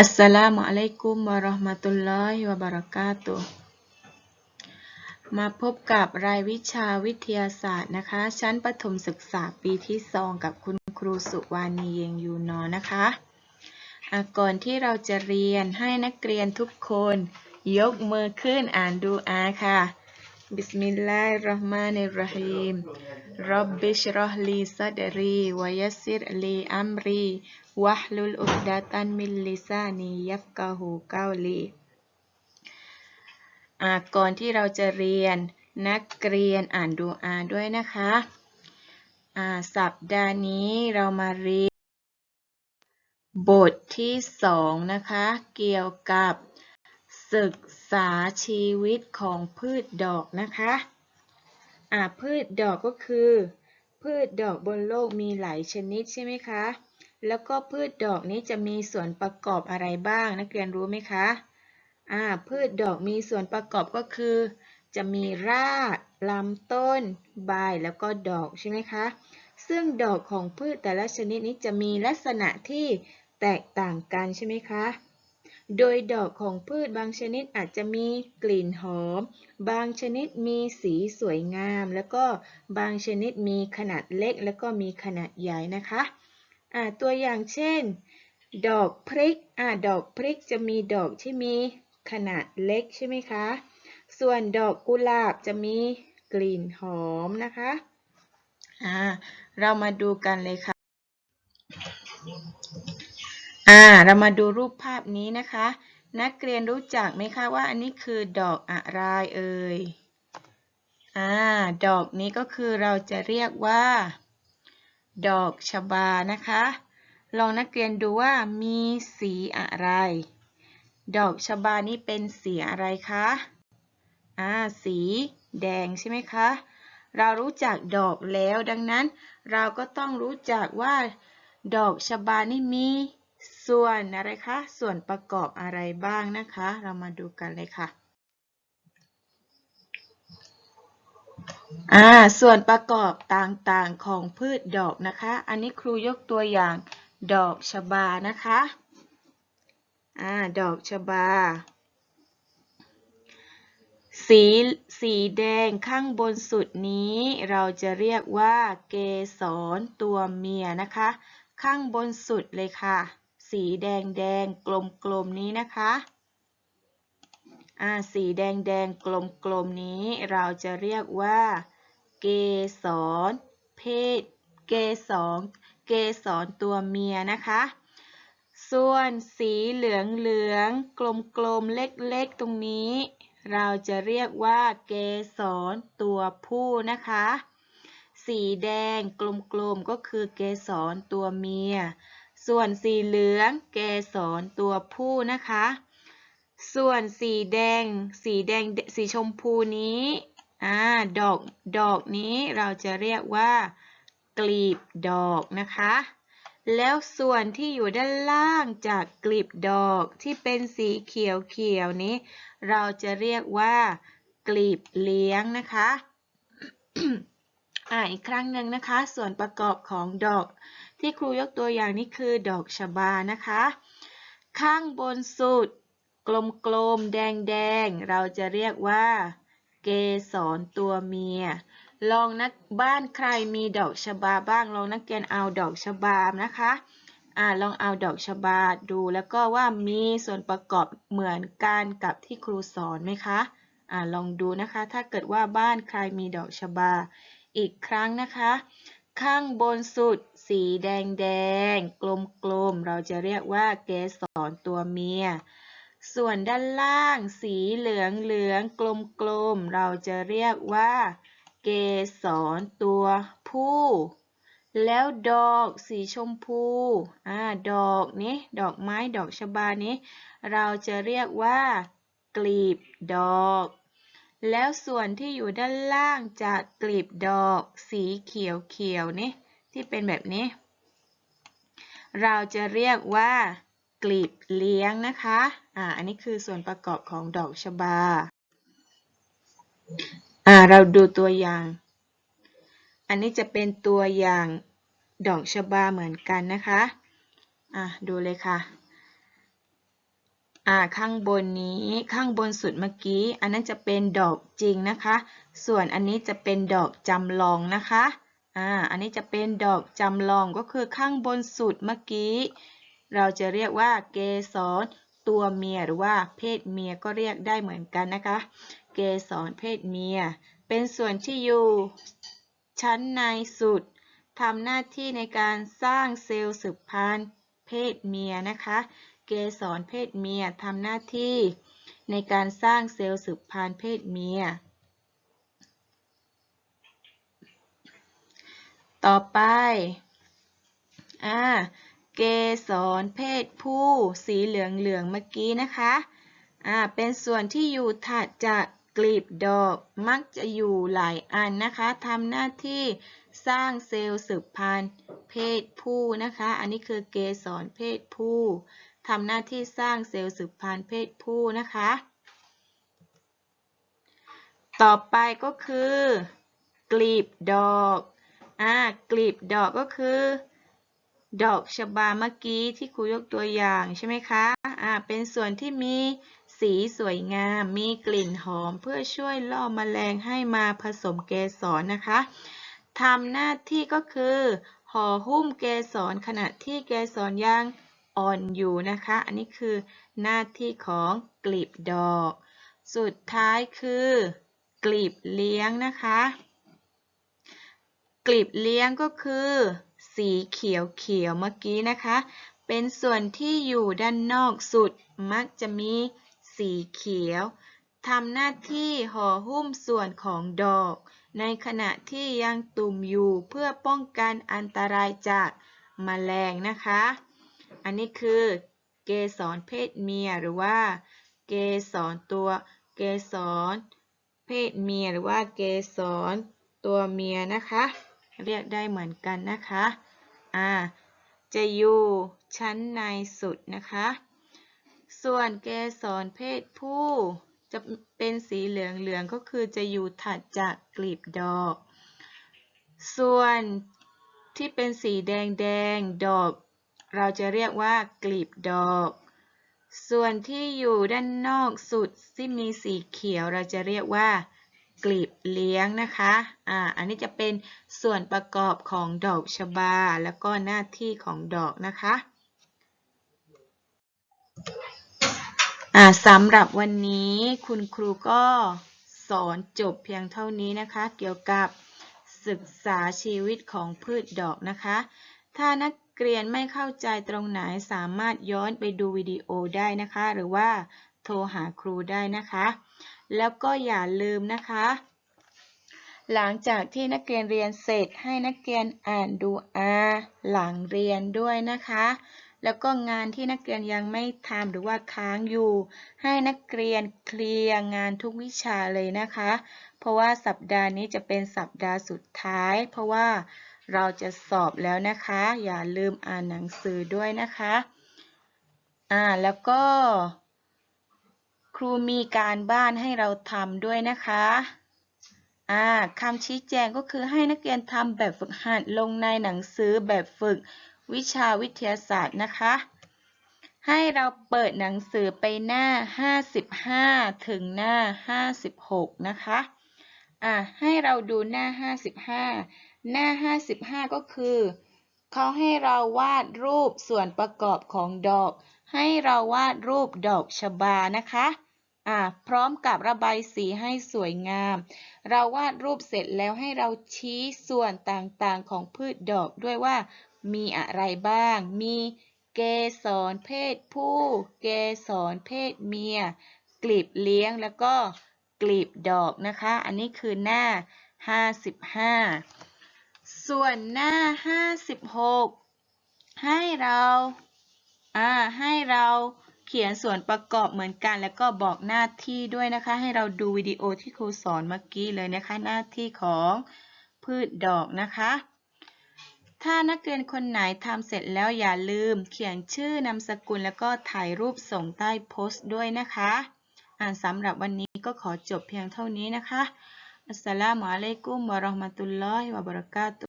อัสสลามุอะลัยกุมวะเราะห์มะตุลลอฮิวะบะเราะกาตุมาพบกับรายวิชาวิทยาศาสตร์นะคะ ชั้นประถมศึกษาปีที่สองกับคุณครูสุวานีเยงยูนอนะคะก่อนที่เราจะเรียนให้นักเรียนทุกคน ยกมือขึ้นอ่านดูอาค่ะ บิสมิลลาฮิรเราะห์มานิรเราะฮีมรับบิชรอฮลีซัดรีวยัสซิรลีอัมรี วะฮลุลอุกดะตันมิลลิซานียัฟกะฮูกาวลีอะก่อนที่เราจะเรียนนักเรียนอ่านดูอาด้วยนะคะอาสัปดาห์นี้เรามาเรียน บทที่สองนะคะ เกี่ยวกับศึกษาชีวิตของพืชดอกนะคะอาพืชดอกก็คือ พืชดอกบนโลกมีหลายชนิดใช่ไหมคะ แล้วก็พืชดอกนี้จะมีส่วนประกอบอะไรบ้าง นักเรียนรู้ไหมคะ อ่า พืชดอกมีส่วนประกอบก็คือ จะมีรากลำต้น ใบ แล้วก็ดอกใช่ไหมคะ ซึ่งดอกของพืชแต่ละชนิดนี้จะมีลักษณะที่แตกต่างกันใช่ไหมคะ โดยดอกของพืชบางชนิดอาจจะมีกลิ่นหอม บางชนิดมีสีสวยงาม แล้วก็บางชนิดมีขนาดเล็ก แล้วก็มีขนาดใหญ่นะคะ อ่าตัวอย่างเช่น ดอกพริกอ่าดอกพริกจะมีดอกที่มีขนาดเล็กใช่ไหมคะ ส่วนดอกกุหลาบจะมีกลิ่นหอมนะคะอ่าเรามาดูกันเลยค่ะอ่าเรามาดูรูปภาพนี้นะคะ นักเรียนรู้จักไหมคะว่าอันนี้คือดอกอะไรเอ่ยอ่าดอกนี้ก็คือเราจะเรียกว่า ดอกชบานะคะ ลองนักเรียนดูว่ามีสีอะไร ดอกชบานี้เป็นสีอะไรคะอ่าสีแดงใช่ไหมคะ เรารู้จักดอกแล้วดังนั้น เราก็ต้องรู้จักว่า ดอกชบานี่มีส่วนอะไรคะ ส่วนประกอบอะไรบ้างนะคะ เรามาดูกันเลยค่ะ อ่า ส่วนประกอบต่างๆของพืชดอกนะคะ อันนี้ครูยกตัวอย่างดอกชบานะคะ อ่า ดอกชบา สี สีแดงข้างบนสุดนี้ เราจะเรียกว่าเกสรตัวเมียนะคะ ข้างบนสุดเลยค่ะ สีแดงแดงกลมๆนี้นะคะ สีแดงแดงกลมๆนี้เราจะเรียกว่า เกสรเพศ เกสรเกสรตัวเมียนะคะ ส่วนสีเหลืองเหลืองกลมกลมๆเล็กๆตรงนี้ เราจะเรียกว่า เกสรตัวผู้นะคะ สีแดงกลมๆก็คือเกสรตัวเมีย ส่วนสีเหลืองเกสรตัวผู้นะคะ ส่วนสีแดง สีแดง สีชมพูนี้ อ่า ดอก ดอกนี้เราจะเรียกว่า กลีบดอกนะคะ แล้วส่วนที่อยู่ด้านล่างจากกลีบดอกที่เป็นสีเขียวเขียวนี้ เราจะเรียกว่า กลีบเลี้ยงนะคะ อ่าอีกครั้งหนึ่งนะคะ ส่วนประกอบของดอก ที่ครูยกตัวอย่างนี้คือดอกชบานะคะ ข้างบนสุด กลมๆ แดงๆ เราจะเรียกว่า เกสรตัวเมีย ลองนักบ้านใครมีดอกชบาบ้าง ลองนักเรียนเอาดอกชบานะคะอ่าลองเอาดอกชบาดูแล้วก็ว่ามีส่วนประกอบเหมือนกันกับที่ครูสอนไหมคะอ่าลองดูนะคะ ถ้าเกิดว่าบ้านใครมีดอกชบา อีกครั้งนะคะ ข้างบนสุดสีแดงแดงกลมๆ เราจะเรียกว่าเกสรตัวเมีย ส่วนด้านล่างสีเหลืองเหลืองกลมๆ เราจะเรียกว่า เกสรตัวผู้ แล้วดอกสีชมพูอ่าดอกนี้ดอกไม้ดอกชบานี้ เราจะเรียกว่า กลีบดอก แล้วส่วนที่อยู่ด้านล่างจากกลีบดอกสีเขียวเขียวๆนี่ที่เป็นแบบนี้ เราจะเรียกว่า กลีบเลี้ยงนะคะ อ่า อันนี้คือส่วนประกอบของดอกชบา อ่า เราดูตัวอย่าง อันนี้จะเป็นตัวอย่างดอกชบาเหมือนกันนะคะ อะดูเลยค่ะ อ่า ข้างบนนี้ ข้างบนสุดเมื่อกี้ อันนั้นจะเป็นดอกจริงนะคะ ส่วนอันนี้จะเป็นดอกจำลองนะคะ อ่า อันนี้จะเป็นดอกจำลองก็คือข้างบนสุดเมื่อกี้ เราจะเรียกว่าเกสรตัวเมียหรือว่าเพศเมียก็เรียกได้เหมือนกันนะคะ เกสรเพศเมีย เป็นส่วนที่อยู่ชั้นในสุดทำหน้าที่ในการสร้างเซลล์สืบพันธุ์เพศเมียนะคะ เกสรเพศเมียทำหน้าที่ในการสร้างเซลล์สืบพันธุ์เพศเมีย ต่อไป อ่า เกสรเพศผู้สีเหลืองเหลืองเมื่อกี้นะคะอ่าเป็นส่วนที่อยู่ถัดจากกลีบดอกมักจะอยู่หลายอันนะคะทำหน้าที่สร้างเซลล์สืบพันธุ์เพศผู้นะคะ อันนี้คือเกสรเพศผู้ทำหน้าที่สร้างเซลล์สืบพันธุ์เพศผู้นะคะ ต่อไปก็คือ กลีบดอกอ่ากลีบดอกก็คือ ดอกชบาเมื่อกี้ที่ครูยกตัวอย่างใช่ไหมคะ อ่า เป็นส่วนที่มีสีสวยงาม มีกลิ่นหอมเพื่อช่วยล่อแมลงให้มาผสมเกสรนะคะทำหน้าที่ก็คือห่อหุ้มเกสรขณะที่เกสรยังอ่อนอยู่นะคะ อันนี้คือหน้าที่ของกลีบดอก สุดท้ายคือกลีบเลี้ยงนะคะ กลีบเลี้ยงก็คือ สีเขียวเขียวเมื่อกี้นะคะ เป็นส่วนที่อยู่ด้านนอกสุด มักจะมีสีเขียวทำหน้าที่ห่อหุ้มส่วนของดอก ในขณะที่ยังตุ่มอยู่เพื่อป้องกันอันตรายจากแมลงนะคะ อันนี้คือเกสรเพศเมียหรือว่า เกสรตัวเกสรเพศเมียหรือว่าเกสรตัวเมียนะคะ เรียกได้เหมือนกันนะคะ อ่าจะอยู่ชั้นในสุดนะคะ ส่วนเกสรเพศผู้จะเป็นสีเหลืองๆก็คือจะอยู่ถัดจากกลีบดอก ส่วนที่เป็นสีแดงๆดอก เราจะเรียกว่ากลีบดอก ส่วนที่อยู่ด้านนอกสุดที่มีสีเขียวเราจะเรียกว่า กลีบเลี้ยงนะคะ อ่า อันนี้จะเป็นส่วนประกอบของดอกชบา แล้วก็หน้าที่ของดอกนะคะ อ่าสำหรับวันนี้คุณครูก็สอนจบเพียงเท่านี้นะคะ เกี่ยวกับศึกษาชีวิตของพืชดอกนะคะ ถ้านักเรียนไม่เข้าใจตรงไหนสามารถย้อนไปดูวิดีโอได้นะคะ หรือว่า โทรหาครูได้นะคะ แล้วก็อย่าลืมนะคะ หลังจากที่นักเรียนเรียนเสร็จให้นักเรียนอ่านดูอาหลังเรียนด้วยนะคะ แล้วก็งานที่นักเรียนยังไม่ทำหรือว่าค้างอยู่ ให้นักเรียนเคลียร์งานทุกวิชาเลยนะคะ เพราะว่าสัปดาห์นี้จะเป็นสัปดาห์สุดท้าย เพราะว่าเราจะสอบแล้วนะคะ อย่าลืมอ่านหนังสือด้วยนะคะ อ่า แล้วก็ ครูมีการบ้านให้เราทำด้วยนะคะอ่าคำชี้แจงก็คือให้นักเรียนทำแบบฝึกหัดลงในหนังสือแบบฝึกวิชาวิทยาศาสตร์นะคะ ให้เราเปิดหนังสือไปหน้า 55 ถึงหน้า 56 นะคะอ่าให้เราดูหน้า 55 หน้า 55 ก็คือเขาให้เราวาดรูปส่วนประกอบของดอก ให้เราวาดรูปดอกชบานะคะ อ่าพร้อมกับระบายสีให้สวยงาม เราวาดรูปเสร็จแล้วให้เราชี้ส่วนต่างๆของพืชดอกด้วยว่ามีอะไรบ้าง มีเกสรเพศผู้ เกสรเพศเมีย กลีบเลี้ยงแล้วก็กลีบดอกนะคะ อันนี้คือหน้า 55 ส่วนหน้า 56 ให้เรา อ่า ให้เรา เขียนส่วนประกอบเหมือนกัน แล้วก็บอกหน้าที่ด้วยนะคะ ให้เราดูวิดีโอที่ครูสอนเมื่อกี้เลยนะคะ หน้าที่ของพืชดอกนะคะ ถ้านักเรียนคนไหนทำเสร็จแล้วอย่าลืม เขียนชื่อนามสกุลแล้วก็ถ่ายรูปส่งใต้โพสต์ด้วยนะคะ อ่านสำหรับวันนี้ก็ขอจบเพียงเท่านี้นะคะอัสสลามุอะลัยกุมวะเราะห์มะตุลลอฮิวะบะเราะกาตุ